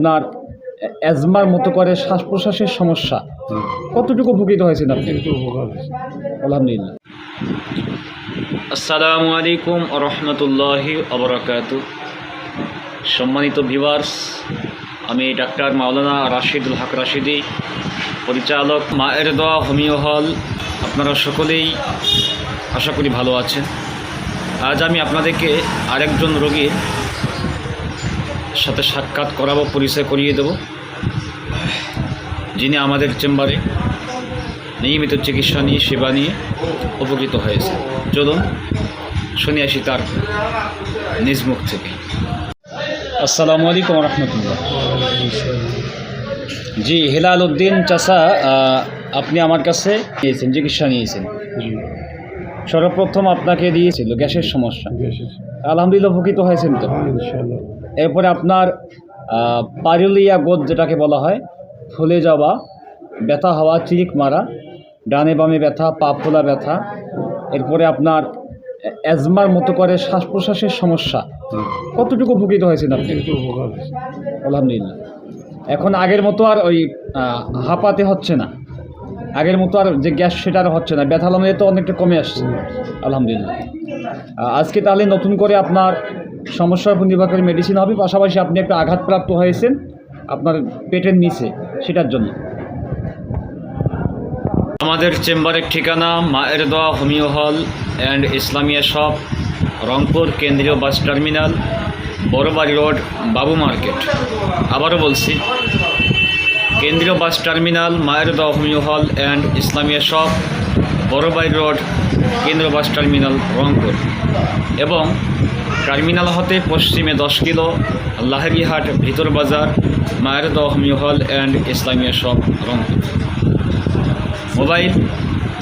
আপনার অ্যাজমার মতো করে শ্বাস প্রশ্বাসের সমস্যা কতটুকু উপকৃত হয়েছেন আপনি? আলহামদুলিল্লাহ। আসসালামু আলাইকুম রহমতুল্লাহি অবরাকাত সম্মানিত ভিভার্স আমি ডাক্তার মাওলানা রাশিদুল হক রাশিদি পরিচালক মায়ের দোয়া হোমিও হল। আপনারা সকলেই আশা করি ভালো আছেন। আজ আমি আপনাদেরকে আরেকজন রোগীর সাথে সাক্ষাৎ করাবো পরিচয় করিয়ে দেব। যিনি আমাদের চেম্বারে নিয়মিত চিকিৎসা নিয়ে সেবা নিয়ে উপকৃত হয়েছে চলুন শুনে আসি তার নিজ মুখ থেকে। আসসালামু আলাইকুম রহমতুল্লাহ। জি হেলাল উদ্দিন চাষা আপনি আমার কাছে নিয়েছেন চিকিৎসা নিয়েছেন। সর্বপ্রথম আপনাকে দিয়েছিল গ্যাসের সমস্যা। আলহামদুলিল্লাহ উপকৃত হয়েছেন তো? এরপরে আপনার আহ, পাইরুলিয়া গোদ যেটাকে বলা হয় ফুলে যাওয়া ব্যথা হওয়া চিরিক মারা ডানে বামে ব্যথা পা ফোলা ব্যথা এরপরে আপনার অ্যাজমার মতো করে শ্বাস প্রশ্বাসের সমস্যা কতটুকু উপকৃত হয়েছেন আপনি? আলহামদুলিল্লাহ। এখন আগের মতো আর ওই হাঁপাতে হচ্ছে না। আগের মতো আর যে গ্যাস সেটা আর হচ্ছে না। ব্যথা লামে তো অনেকটা কমে আসছে। আলহামদুলিল্লাহ। আজকে তাহলে নতুন করে আপনার সমস্যার উপর নির্ভর মেডিসিন হবে, পাশাপাশি আপনি একটা আঘাতপ্রাপ্ত হয়েছেন আপনার পেটের নিচে, সেটার জন্য। আমাদের চেম্বারের ঠিকানা মায়ের দোয়া homeo hall and Islamia shop, Rangpur কেন্দ্রীয় bus terminal, Borobari road, Babu market. আবারও বলছি কেন্দ্রীয় বাস টার্মিনাল মায়ের দোয়া homeo hall and Islamia shop, Borobai road, কেন্দ্রীয় বাস টার্মিনাল, রংপুর। এবং টার্মিনাল হতে পশ্চিমে দশ কিলো, লাহেরিহাট, ভিতর বাজার মায়ের দোয়া homeo hall and Islamia shop, Rangpur. Mobile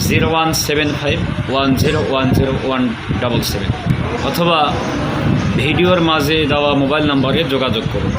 zero one seven five one zero one zero one double seven অথবা ভিডিওর মাঝে দেওয়া মোবাইল নম্বরে যোগাযোগ করুন।